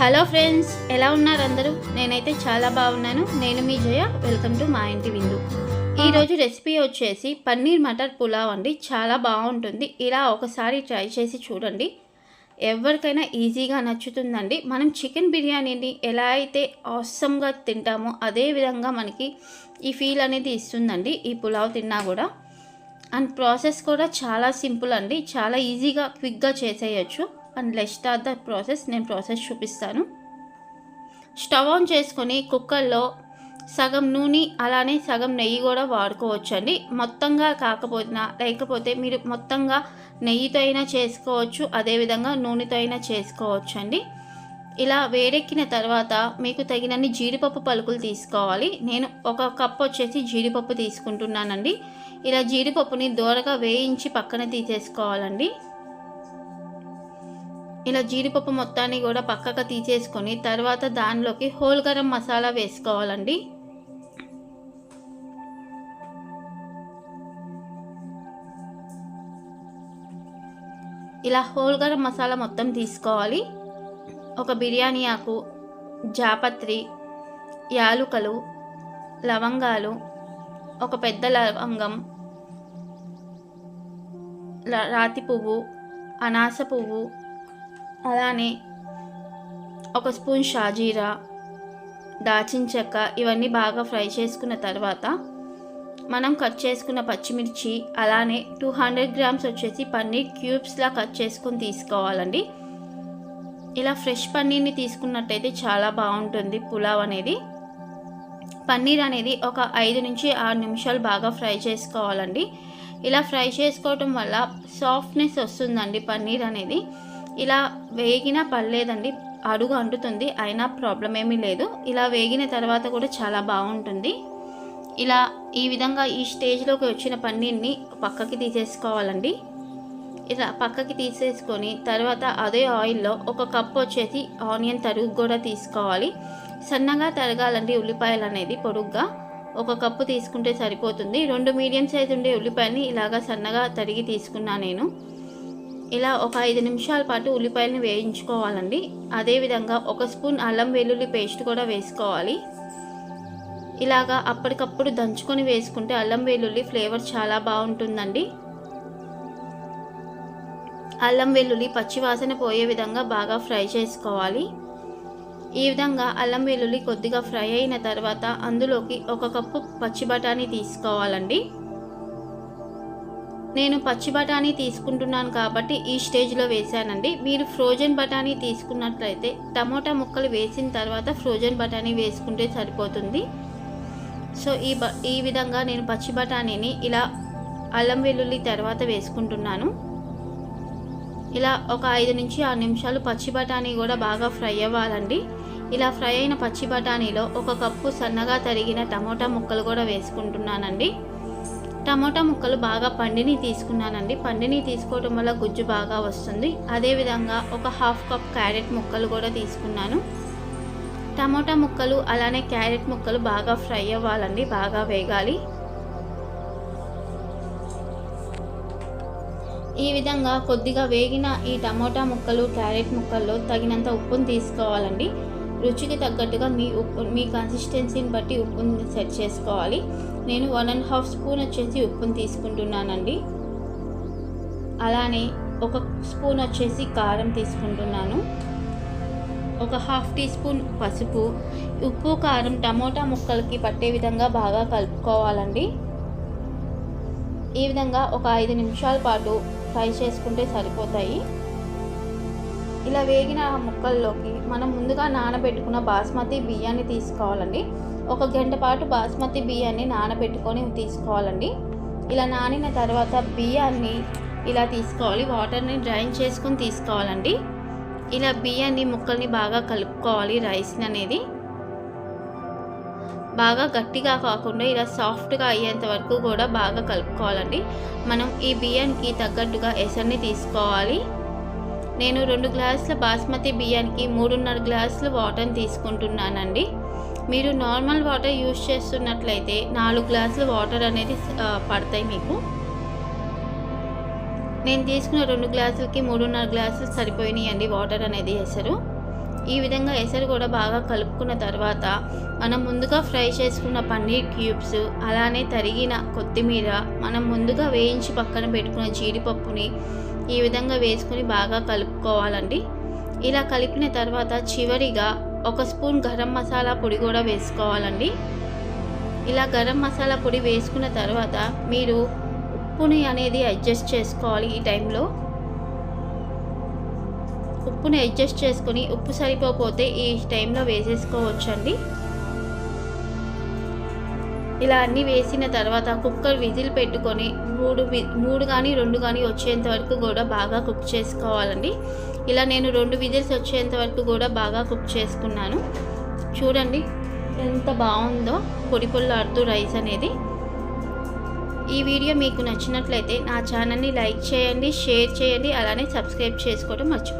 Hello friends ఎలా ఉన్నారు అందరూ? నేనైతే చాలా బాగున్నాను. నేను మీ జయ. వెల్కమ్ టు మా ఇంటి విందు. ఈరోజు రెసిపీ వచ్చేసి పన్నీర్ మటర్ పులావ్ అండి. చాలా బాగుంటుంది. ఇలా ఒకసారి ట్రై చేసి చూడండి. ఎవరికైనా ఈజీగా నచ్చుతుందండి. మనం చికెన్ బిర్యానీని ఎలా అయితే అవసరంగా తింటామో అదే విధంగా మనకి ఈ ఫీల్ అనేది ఇస్తుందండి. ఈ పులావ్ తిన్నా కూడా. అండ్ ప్రాసెస్ కూడా చాలా సింపుల్ అండి. చాలా ఈజీగా క్విక్గా చేసేయచ్చు. And let start the process నేను ప్రాసెస్ చూపిస్తాను. స్టవ్ ఆన్ చేసుకొని కుక్కర్లో సగం నూనె అలానే సగం నెయ్యి కూడా వాడుకోవచ్చు అండి మొత్తంగా కాకపోయినా లేకపోతే మీరు మొత్తంగా నెయ్యితో అయినా చేసుకోవచ్చు అదేవిధంగా నూనెతో అయినా చేసుకోవచ్చు అండి ఇలా వేడెక్కిన తర్వాత మీకు తగినన్ని జీడిపప్పు పలుకులు తీసుకోవాలి. నేను ఒక కప్ వచ్చేసి జీడిపప్పు తీసుకుంటున్నానండి. ఇలా జీడిపప్పుని దూరగా వేయించి పక్కన తీసేసుకోవాలండి. ఇలా జీడిపప్పు మొత్తాన్ని కూడా పక్కకు తీసేసుకొని తర్వాత దానిలోకి హోల్ గరం మసాలా వేసుకోవాలండి. ఇలా హోల్ గరం మసాలా మొత్తం తీసుకోవాలి. ఒక బిర్యానీ ఆకు జాపత్రి యాలుకలు లవంగాలు ఒక పెద్ద లవంగం రాతి పువ్వు అనాస పువ్వు అలానే ఒక స్పూన్ షాజీరా దాచిన చెక్క ఇవన్నీ బాగా ఫ్రై చేసుకున్న తర్వాత మనం కట్ చేసుకున్న పచ్చిమిర్చి అలానే టూ హండ్రెడ్ గ్రామ్స్ వచ్చేసి పన్నీర్ క్యూబ్స్లా కట్ చేసుకొని తీసుకోవాలండి. ఇలా ఫ్రెష్ పన్నీర్ని తీసుకున్నట్టయితే చాలా బాగుంటుంది పులావ్ అనేది. పన్నీర్ అనేది ఒక ఐదు నుంచి ఆరు నిమిషాలు బాగా ఫ్రై చేసుకోవాలండి. ఇలా ఫ్రై చేసుకోవటం వల్ల సాఫ్ట్నెస్ వస్తుందండి పన్నీర్ అనేది. ఇలా వేగినా పర్లేదండి. అడుగు అంటుతుంది. అయినా ప్రాబ్లం ఏమీ లేదు. ఇలా వేగిన తర్వాత కూడా చాలా బాగుంటుంది. ఇలా ఈ విధంగా ఈ స్టేజ్లోకి వచ్చిన పన్నీర్ని పక్కకి తీసేసుకోవాలండి. ఇలా పక్కకి తీసేసుకొని తర్వాత అదే ఆయిల్లో ఒక కప్ వచ్చేసి ఆనియన్ తరుగు కూడా తీసుకోవాలి. సన్నగా తరగాలండి ఉల్లిపాయలు అనేది పొడుగ్గా. ఒక కప్పు తీసుకుంటే సరిపోతుంది. రెండు మీడియం సైజు ఉండే ఉల్లిపాయని ఇలాగా సన్నగా తరిగి తీసుకున్నా నేను. ఇలా ఒక ఐదు నిమిషాల పాటు ఉల్లిపాయలను వేయించుకోవాలండి. అదేవిధంగా ఒక స్పూన్ అల్లం వెల్లుల్లి పేస్ట్ కూడా వేసుకోవాలి. ఇలాగా అప్పటికప్పుడు దంచుకొని వేసుకుంటే అల్లం వెల్లుల్లి ఫ్లేవర్ చాలా బాగుంటుందండి. అల్లం వెల్లుల్లి పచ్చివాసన పోయే విధంగా బాగా ఫ్రై చేసుకోవాలి. ఈ విధంగా అల్లం వెల్లుల్లి కొద్దిగా ఫ్రై అయిన తర్వాత అందులోకి ఒక కప్పు పచ్చి బఠానీ తీసుకోవాలండి. నేను పచ్చి బఠానీ తీసుకుంటున్నాను కాబట్టి ఈ స్టేజ్లో వేసానండి మీరు ఫ్రోజన్ బఠానీ తీసుకున్నట్లయితే టమోటా ముక్కలు వేసిన తర్వాత ఫ్రోజన్ బఠానీ వేసుకుంటే సరిపోతుంది. సో ఈ బ ఈ విధంగా నేను పచ్చి బఠానీని ఇలా అల్లం వెల్లుల్లి తర్వాత వేసుకుంటున్నాను. ఇలా ఒక ఐదు నుంచి ఆరు నిమిషాలు పచ్చి బఠానీ కూడా బాగా ఫ్రై అవ్వాలండి. ఇలా ఫ్రై అయిన పచ్చి బఠానీలో ఒక కప్పు సన్నగా తరిగిన టమోటా ముక్కలు కూడా వేసుకుంటున్నానండి. టమోటా ముక్కలు బాగా పండిని తీసుకున్నానండి. పండిని తీసుకోవడం వల్ల గుజ్జు బాగా వస్తుంది. అదేవిధంగా ఒక హాఫ్ కప్ క్యారెట్ ముక్కలు కూడా తీసుకున్నాను. టమోటా ముక్కలు అలానే క్యారెట్ ముక్కలు బాగా ఫ్రై అవ్వాలండి. బాగా వేగాలి. ఈ విధంగా కొద్దిగా వేగిన ఈ టమోటా ముక్కలు క్యారెట్ ముక్కల్లో తగినంత ఉప్పును తీసుకోవాలండి. రుచికి తగ్గట్టుగా మీ ఉప్పు మీ కన్సిస్టెన్సీని బట్టి ఉప్పుని సెట్ చేసుకోవాలి. నేను వన్ అండ్ హాఫ్ స్పూన్ వచ్చేసి ఉప్పుని తీసుకుంటున్నానండి. అలానే ఒక స్పూన్ వచ్చేసి కారం తీసుకుంటున్నాను. ఒక హాఫ్ టీ స్పూన్ పసుపు. ఉప్పు కారం టమోటా ముక్కలకి పట్టే విధంగా బాగా కలుపుకోవాలండి. ఈ విధంగా ఒక ఐదు నిమిషాల పాటు ఫ్రై చేసుకుంటే సరిపోతాయి. ఇలా వేగిన ముక్కల్లోకి మనం ముందుగా నానబెట్టుకున్న బాస్మతి బియ్యాన్ని తీసుకోవాలండి. ఒక గంట పాటు బాస్మతి బియ్యాన్ని నానబెట్టుకొని తీసుకోవాలండి. ఇలా నానిన తర్వాత బియ్యాన్ని ఇలా తీసుకోవాలి. వాటర్ని డ్రైన్ చేసుకొని తీసుకోవాలండి. ఇలా బియ్యాన్ని ముక్కల్ని బాగా కలుపుకోవాలి రైస్ని అనేది. బాగా గట్టిగా కాకుండా ఇలా సాఫ్ట్గా అయ్యేంత వరకు కూడా బాగా కలుపుకోవాలండి. మనం ఈ బియ్యానికి తగ్గట్టుగా ఎసర్ని తీసుకోవాలి. నేను రెండు గ్లాసుల బాస్మతి బియ్యానికి మూడున్నర గ్లాసులు వాటర్ని తీసుకుంటున్నానండి. మీరు నార్మల్ వాటర్ యూస్ చేస్తున్నట్లయితే నాలుగు గ్లాసుల వాటర్ అనేది పడతాయి మీకు. నేను తీసుకున్న రెండు గ్లాసులకి మూడున్నర గ్లాసులు సరిపోయినాయండి వాటర్ అనేది వేసారు ఈ విధంగా ఎసరు కూడా బాగా కలుపుకున్న తర్వాత మనం ముందుగా ఫ్రై చేసుకున్న పన్నీర్ క్యూబ్స్ అలానే తరిగిన కొత్తిమీర మనం ముందుగా వేయించి పక్కన పెట్టుకున్న జీడిపప్పుని ఈ విధంగా వేసుకుని బాగా కలుపుకోవాలండి. ఇలా కలిపిన తర్వాత చివరిగా ఒక స్పూన్ గరం మసాలా పొడి కూడా వేసుకోవాలండి. ఇలా గరం మసాలా పొడి వేసుకున్న తర్వాత మీరు ఉప్పుని అనేది అడ్జస్ట్ చేసుకోవాలి ఈ టైంలో. ఉప్పుని అడ్జస్ట్ చేసుకొని ఉప్పు సరిపోతే ఈ టైంలో వేసేసుకోవచ్చండి. ఇలా అన్నీ వేసిన తర్వాత కుక్కర్ విజిల్ పెట్టుకొని మూడు వి మూడు కానీ రెండు కానీ వచ్చేంత వరకు కూడా బాగా కుక్ చేసుకోవాలండి. ఇలా నేను రెండు విజిల్స్ వచ్చేంత వరకు కూడా బాగా కుక్ చేసుకున్నాను. చూడండి ఎంత బాగుందో పొడి పొల్లాడుతూ రైస్ అనేది. ఈ వీడియో మీకు నచ్చినట్లయితే నా ఛానల్ని లైక్ చేయండి షేర్ చేయండి అలానే సబ్స్క్రైబ్ చేసుకోవడం మర్చిపో